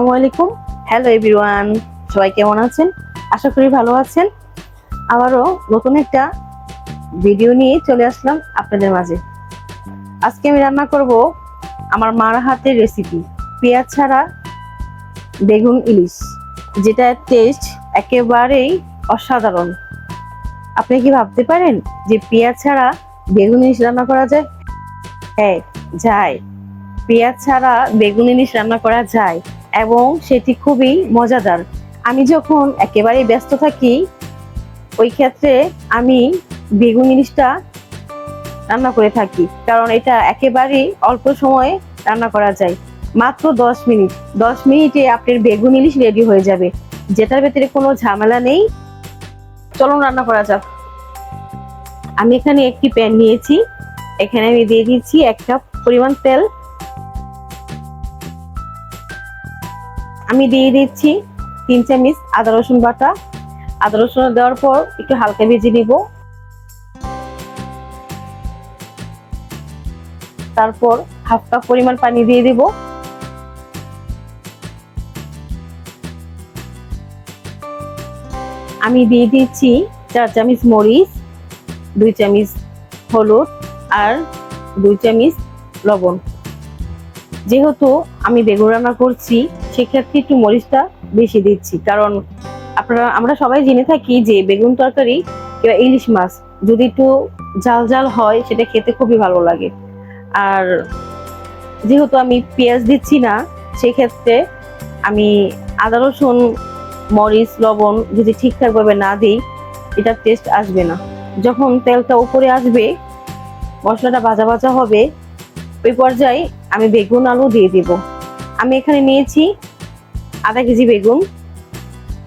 আসসালামু আলাইকুম। Hello everyone সবাই কেমন আছেন? আশা করি ভালো আছেন। আবারও নতুন একটা ভিডিও নিয়ে চলে আসলাম আপনাদের মাঝে। আজকে আমি রান্না করব আমার মার হাতের রেসিপি পেঁয়াজ ছাড়া বেগুন ইলিশ, যেটা টেস্ট একেবারেই অসাধারণ। আপনি কি ভাবতে পারেন যে পেঁয়াজ ছাড়া বেগুন ইলিশ রান্না করা যায়? হ্যাঁ যায়। পেঁয়াজ ছাড়া বেগুন ইলিশ রান্না করা যায়। এবং সেটি খুবই মজাদার। আমি যখন একেবারেই ব্যস্ত থাকি, ওই ক্ষেত্রে আমি বেগুন ইলিশটা রান্না করে থাকি, কারণ এটা একেবারেই অল্প সময়ে রান্না করা যায়। মাত্র দশ মিনিট, দশ মিনিটে আপনার বেগুন ইলিশ রেডি হয়ে যাবে। যেটার ভেতরে কোনো ঝামেলা নেই। চলুন রান্না করা যাক। আমি এখানে একটি প্যান নিয়েছি। এখানে আমি দিয়ে দিচ্ছি এক কাপ পরিমাণ তেল। আমি দিয়ে দিচ্ছি তিন চামচ আদা রসুন বাটা। আদা রসুন দেওয়ার পর একটু হালকা ভেজে নিব। তারপর হাফ কাপ পরিমাণ পানি দিয়ে দিব। আমি দিয়ে দিচ্ছি চার চামচ মরিচ, দুই চামচ হলুদ আর দুই চামচ লবণ। যেহেতু আমি বেগুন রান্না করছি, সেক্ষেত্রে একটু মরিচটা বেশি দিচ্ছি। কারণ আপনারা, আমরা সবাই জেনে থাকি যে বেগুন তরকারি কিংবা ইলিশ মাছ যদি একটু জাল জাল হয়, সেটা খেতে খুবই ভালো লাগে। আর যেহেতু আমি পেঁয়াজ দিচ্ছি না, সেক্ষেত্রে আমি আদা, রসুন, মরিচ, লবণ যদি ঠিকঠাকভাবে না দিই, এটার টেস্ট আসবে না। যখন তেলটা উপরে আসবে, মশলাটা ভাজা ভাজা হবে, ওই পর্যায়ে আমি বেগুন আলু দিয়ে দিব। আমি এখানে নিয়েছি আধা কেজি বেগুন,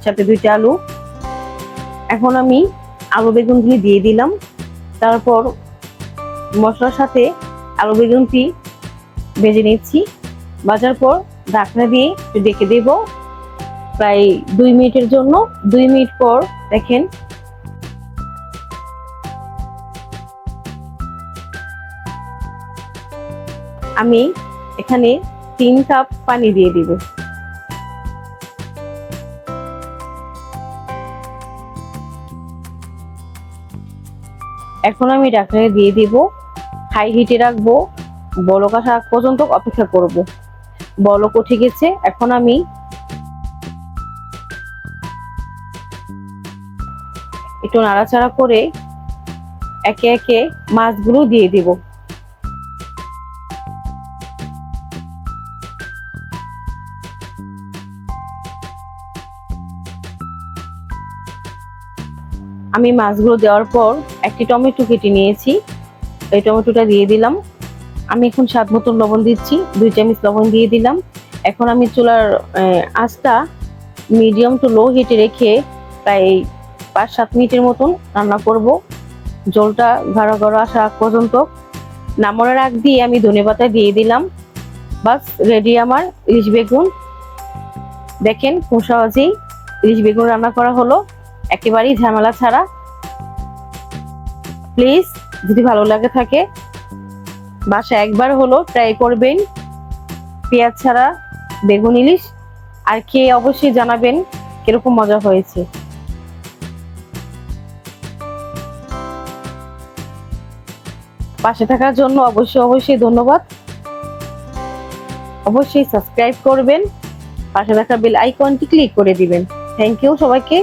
সাথে দুইটা আলু। এখন আমি আলু বেগুনগুলি দিয়ে দিলাম। তারপর মশলার সাথে আলু বেগুনটি ভেজে নিচ্ছি। ভাজার পর ঢাকনা দিয়ে ডেকে দেব। প্রায় দুই মিনিটের জন্য। দুই মিনিট পর দেখেন আমি এখানে তিন কাপ পানি দিয়ে দিব। এখন আমি ডাক্তারে দিয়ে দিব। হাই হিটে রাখব। বলক আসা পর্যন্ত অপেক্ষা করব। বলক উঠে গেছে। এখন আমি একটু নাড়াচাড়া করে একে একে মাছগুলো দিয়ে দিব। আমি মাছগুলো দেওয়ার পর একটি টমেটো কেটে নিয়েছি। এই টমেটোটা দিয়ে দিলাম। আমি এখন স্বাদ মতন লবণ দিচ্ছি। দুই চামচ লবণ দিয়ে দিলাম। এখন আমি চুলার আঁচটা মিডিয়াম টু লো হিটে রেখে প্রায় পাঁচ সাত মিনিটের মতন রান্না করব। জলটা ঘাড়া ঘাড়া আসা পর্যন্ত। নামানোর আগ দিয়ে আমি ধনেপাতা দিয়ে দিলাম। বাস রেডি আমার ইলিশ বেগুন। দেখেন খুব সহজেই ইলিশ বেগুন রান্না করা হলো। একেবারেই ঝামেলা ছাড়া। প্লিজ, যদি ভালো লাগে থাকে বাসা একবার হলো ট্রাই করবেন। পেঁয়াজ ছাড়া বেগুন, ইলিশ, আর খেয়ে অবশ্যই জানাবেন কীরকম মজা হয়েছে। পাশে থাকার জন্য অবশ্যই অবশ্যই ধন্যবাদ। অবশ্যই সাবস্ক্রাইব করবেন। পাশে থাকা বেল আইকনটি ক্লিক করে দিবেন। থ্যাংক ইউ সবাইকে।